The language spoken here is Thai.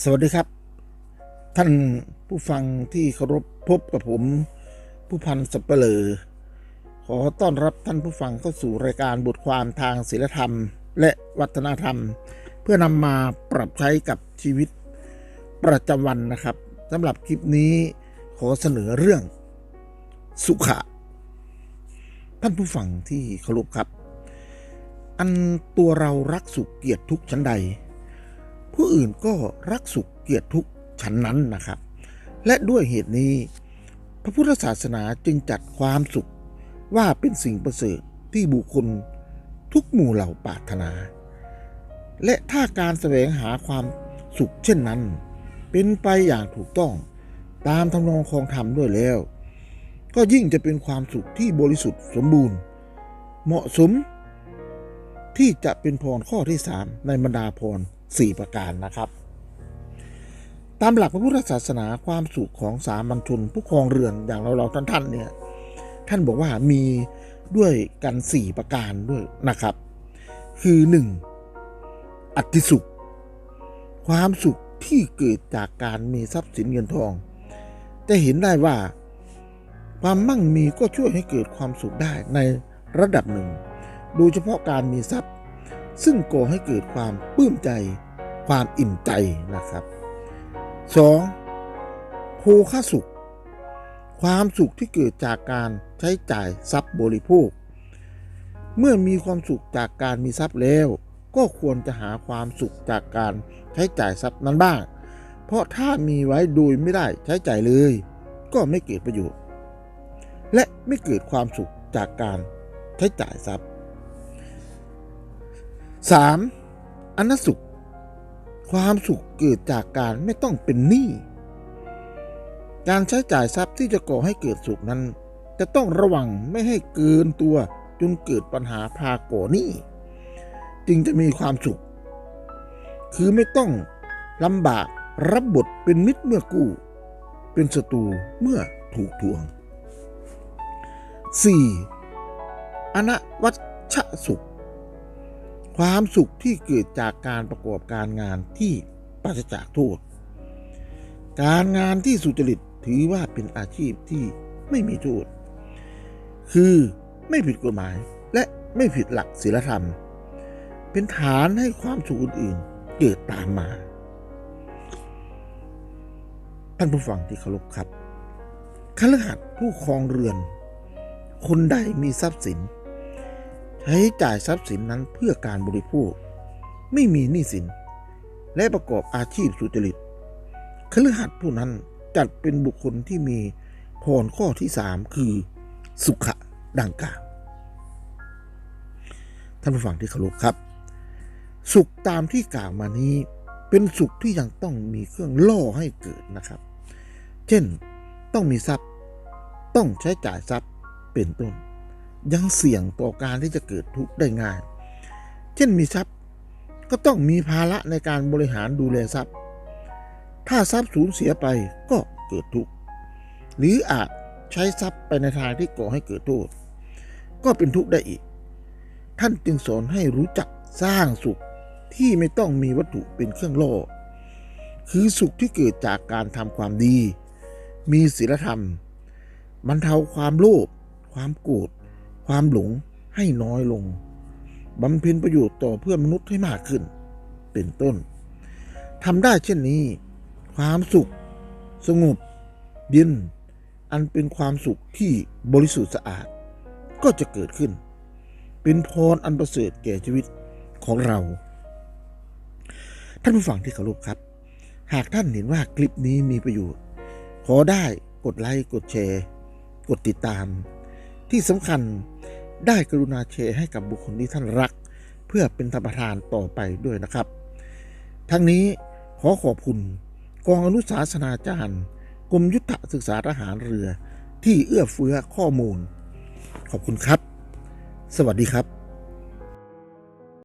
สวัสดีครับ ท่านผู้ฟังที่เคารพพบกับผม ผู้พันสับเปลอขอต้อนรับท่านผู้ฟังเข้าสู่รายการบทความทางศิลธรรม และวัฒนธรรม เพื่อนำมาปรับใช้กับชีวิตประจำวันนะครับสำหรับคลิปนี้ขอเสนอเรื่องสุขะ ท่านผู้ฟังที่เคารพครับ อันตัวเรารักสุขเกียดทุกชั้นใด ผู้อื่นก็รักสุขเกลียดทุกข์ฉันนั้นนะครับ และด้วยเหตุนี้ พระพุทธศาสนาจึงจัดความสุขว่าเป็นสิ่งประเสริฐที่บุคคลทุกหมู่เหล่าปรารถนา และถ้าการแสวงหาความสุขเช่นนั้น เป็นไปอย่างถูกต้องตามทำนองครองธรรมด้วยแล้ว ก็ยิ่งจะเป็นความสุขที่บริสุทธิ์สมบูรณ์ เหมาะสม ที่จะเป็นพรข้อที่3ในบรรดาพร 4 ประการนะครับ ตามหลักพระพุทธศาสนาความสุขของสามัญชนผู้ครองเรือนอย่างเราเราท่านท่านๆเนี่ยท่านบอกว่ามีด้วยกัน 4 ประการด้วยนะครับ คือ 1. อัติสุข ความสุขที่เกิดจากการมีทรัพย์สินเงินทอง จะเห็นได้ว่าความมั่งมีก็ช่วยให้เกิดความสุขได้ในระดับหนึ่ง โดยเฉพาะการมีทรัพย์ ซึ่งก่อให้เกิดความปลื้มใจ ความอิ่มใจนะครับ 2. โภคสุข ความสุขที่เกิดจากการใช้จ่ายทรัพย์บริโภค เมื่อมีความสุขจากการมีทรัพย์แล้ว ก็ควรจะหาความสุขจากการใช้จ่ายทรัพย์นั้นบ้าง เพราะถ้ามีไว้โดยไม่ได้ใช้จ่ายเลย ก็ไม่เกิดประโยชน์ และไม่เกิดความสุขจากการใช้จ่ายทรัพย์ 3. อนสุข ความสุขเกิดจากการไม่ต้องเป็นหนี้การใช้จ่ายทรัพย์ที่จะก่อให้เกิดสุขนั้น จะต้องระวังไม่ให้เกินตัวจนเกิดปัญหาพาก่อหนี้จึงจะมีความสุข คือไม่ต้องลำบากรับบทเป็นมิตรเมื่อกู้ เป็นศัตรูเมื่อถูกทวง 4. อนวัชชสุข ความสุขที่เกิดจากการประกอบการงานที่ปราศจากโทษ การงานที่สุจริตถือว่าเป็นอาชีพที่ไม่มีโทษ คือไม่ผิดกฎหมายและไม่ผิดหลักศีลธรรม เป็นฐานให้ความสุขอื่นๆเกิดตามมาท่านผู้ฟังที่เคารพครับคฤหัสถ์ผู้ครองเรือน คนใดมีทรัพย์สิน ใช้จ่ายทรัพย์สินนั้นเพื่อการบริโภค ไม่มีหนี้สิน และประกอบอาชีพสุจริตคฤหัสถ์ผู้นั้นจัดเป็นบุคคลที่มีพรข้อที่สามคือสุขะดังกล่าวท่านผู้ฟังที่เคารพครับ สุขตามที่กล่าวมานี้เป็นสุขที่ยังต้องมีเครื่องล่อให้เกิดนะครับ เช่นต้องมีทรัพย์ ต้องใช้จ่ายทรัพย์เป็นต้น ยังเสี่ยงต่อการที่จะเกิดทุกข์ได้ง่าย เช่นมีทรัพย์ก็ต้องมีภาระในการบริหารดูแลทรัพย์ ถ้าทรัพย์สูญเสียไปก็เกิดทุกข์ หรืออาจใช้ทรัพย์ไปในทางที่ก่อให้เกิดโทษ ก็เป็นทุกข์ได้อีก ท่านจึงสอนให้รู้จักสร้างสุขที่ไม่ต้องมีวัตถุเป็นเครื่องล่อคือสุขที่เกิดจากการทำความดี มีศีลธรรมบรรเทาความโลภ ความโกรธ ความหลงให้น้อยลงบำเพ็ญประโยชน์ต่อเพื่อนมนุษย์ให้มากขึ้น เป็นต้นทำได้เช่นนี้ ความสุข สงบ เย็น อันเป็นความสุขที่บริสุทธิ์สะอาด ก็จะเกิดขึ้น เป็นพรอันประเสริฐแก่ชีวิตของเรา ท่านผู้ฟังที่เคารพครับ หากท่านเห็นว่าคลิปนี้มีประโยชน์ ขอได้กดไลค์กดแชร์ กดติดตาม ที่สำคัญ ได้กรุณาแชร์ให้กับบุคคลที่ท่านรัก เพื่อเป็นธรรมทานต่อไปด้วยนะครับ ทั้งนี้ขอขอบคุณกองอนุสาสนาจารย์กรมยุทธศึกษาทหารเรือ ที่เอื้อเฟื้อข้อมูล ขอบคุณครับ สวัสดีครับ